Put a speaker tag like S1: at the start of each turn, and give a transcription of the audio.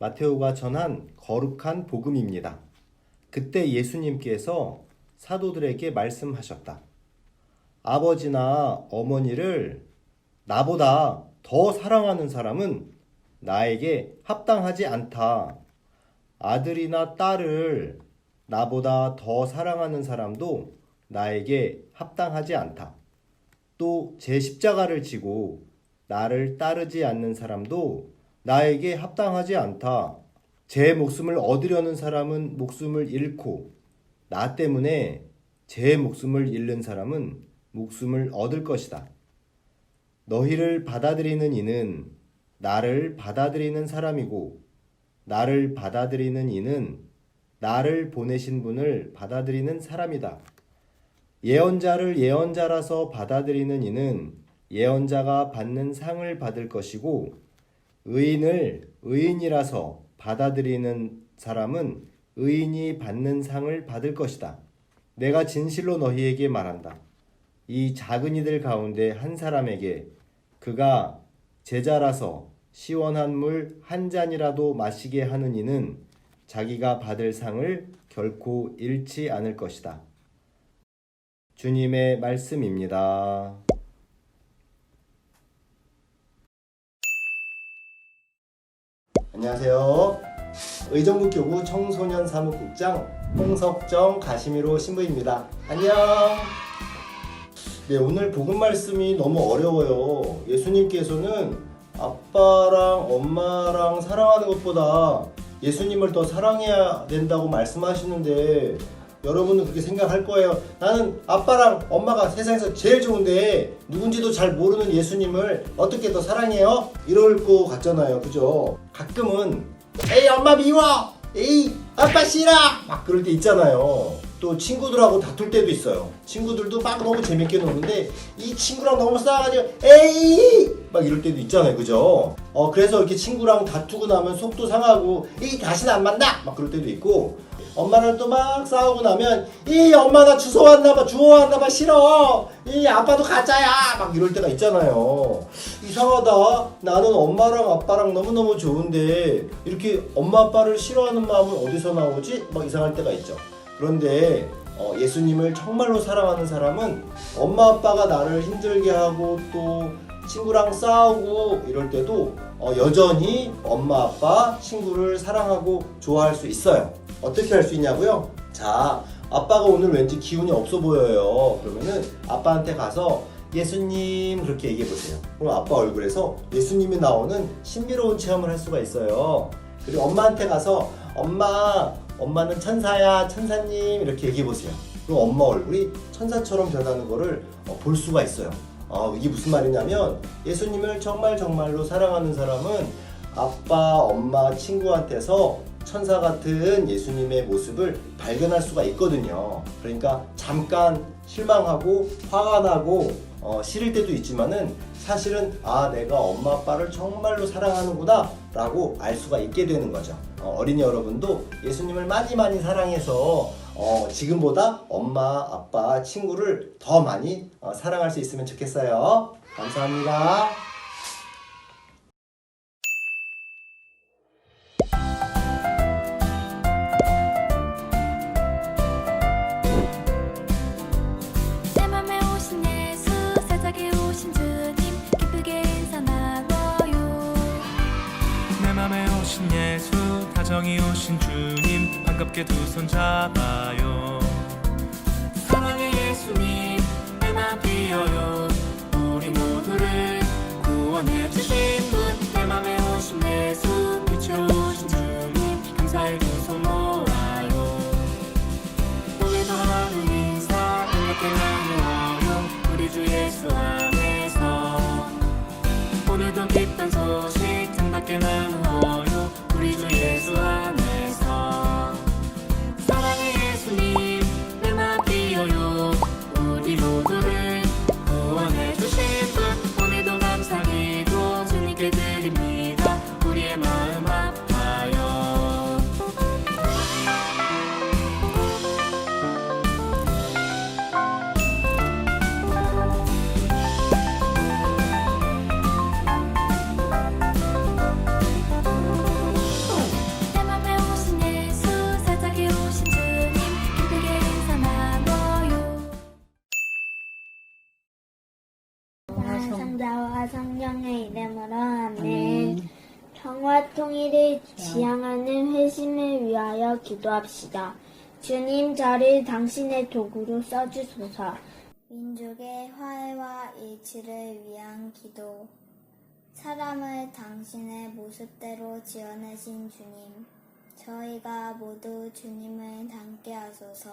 S1: 마테오가 전한 거룩한 복음입니다. 그때 예수님께서 사도들에게 말씀하셨다. 아버지나 어머니를 나보다 더 사랑하는 사람은 나에게 합당하지 않다. 아들이나 딸을 나보다 더 사랑하는 사람도 나에게 합당하지 않다. 또 제 십자가를 지고 나를 따르지 않는 사람도 나에게 합당하지 않다. 제 목숨을 얻으려는 사람은 목숨을 잃고 나 때문에 제 목숨을 잃는 사람은 목숨을 얻을 것이다. 너희를 받아들이는 이는 나를 받아들이는 사람이고 나를 받아들이는 이는 나를 보내신 분을 받아들이는 사람이다. 예언자를 예언자라서 받아들이는 이는 예언자가 받는 상을 받을 것이고 의인을 의인이라서 받아들이는 사람은 의인이 받는 상을 받을 것이다. 내가 진실로 너희에게 말한다. 이 작은 이들 가운데 한 사람에게 그가 제자라서 시원한 물 한 잔이라도 마시게 하는 이는 자기가 받을 상을 결코 잃지 않을 것이다. 주님의 말씀입니다. 안녕하세요. 의정부 교구 청소년 사무국장 홍석정 가시미로 신부입니다. 안녕. 네, 오늘 복음 말씀이 너무 어려워요. 예수님께서는 아빠랑 엄마랑 사랑하는 것보다 예수님을 더 사랑해야 된다고 말씀하시는데 여러분은 그렇게 생각할 거예요. 나는 아빠랑 엄마가 세상에서 제일 좋은데 누군지도 잘 모르는 예수님을 어떻게 더 사랑해요? 이럴 거 같잖아요. 그죠? 가끔은 에이 엄마 미워! 에이 아빠 싫어! 막 그럴 때 있잖아요. 또 친구들하고 다툴 때도 있어요. 친구들도 막 너무 재밌게 노는데 이 친구랑 너무 싸가지고 에이 막 이럴 때도 있잖아요. 그죠? 어 그래서 이렇게 친구랑 다투고 나면 속도 상하고 이 다시는 안 만나 막 그럴 때도 있고 엄마랑 또 막 싸우고 나면 이 엄마 나 주워 왔나봐 주워 왔나봐 싫어. 이 아빠도 가짜야. 막 이럴 때가 있잖아요. 이상하다. 나는 엄마랑 아빠랑 너무너무 좋은데 이렇게 엄마 아빠를 싫어하는 마음은 어디서 나오지? 막 이상할 때가 있죠. 그런데 어, 예수님을 정말로 사랑하는 사람은 엄마 아빠가 나를 힘들게 하고 또 친구랑 싸우고 이럴 때도 어, 여전히 엄마 아빠 친구를 사랑하고 좋아할 수 있어요. 어떻게 할 수 있냐고요? 자, 아빠가 오늘 왠지 기운이 없어 보여요. 그러면은 아빠한테 가서 예수님 그렇게 얘기해 보세요. 그럼 아빠 얼굴에서 예수님이 나오는 신비로운 체험을 할 수가 있어요. 그리고 엄마한테 가서 엄마, 엄마는 천사야, 천사님 이렇게 얘기해 보세요. 그럼 엄마 얼굴이 천사처럼 변하는 거를 어, 볼 수가 있어요. 어, 이게 무슨 말이냐면 예수님을 정말 정말로 사랑하는 사람은 아빠, 엄마, 친구한테서 천사 같은 예수님의 모습을 발견할 수가 있거든요. 그러니까 잠깐 실망하고 화가 나고 어, 싫을 때도 있지만은 사실은 아 내가 엄마 아빠를 정말로 사랑하는구나 라고 알 수가 있게 되는 거죠. 어, 어린이 여러분도 예수님을 많이 많이 사랑해서 어, 지금보다 엄마, 아빠, 친구를 더 많이 어, 사랑할 수 있으면 좋겠어요. 감사합니다.
S2: 다정히 오신 주님 반갑게 두 손 잡아요. 사랑의 예수님 내 맘 비어요. 우리 모두를 구원해 주신 분 내 맘에 오신 예수 빛으로 오신 주님 감사의 두손 모아요. 오늘도 하루 인사 반갑게 나누어요. 우리 주 예수 안에서. 오늘도 기쁜 소식 등받게 나누
S3: 성자와 성령의 이름으로 아멘. 평화 통일을 지향하는 회심을 위하여 기도합시다. 주님 저를 당신의 도구로 써주소서. 민족의 화해와 일치를 위한 기도. 사람을 당신의 모습대로 지어내신 주님. 저희가 모두 주님을 닮게 하소서.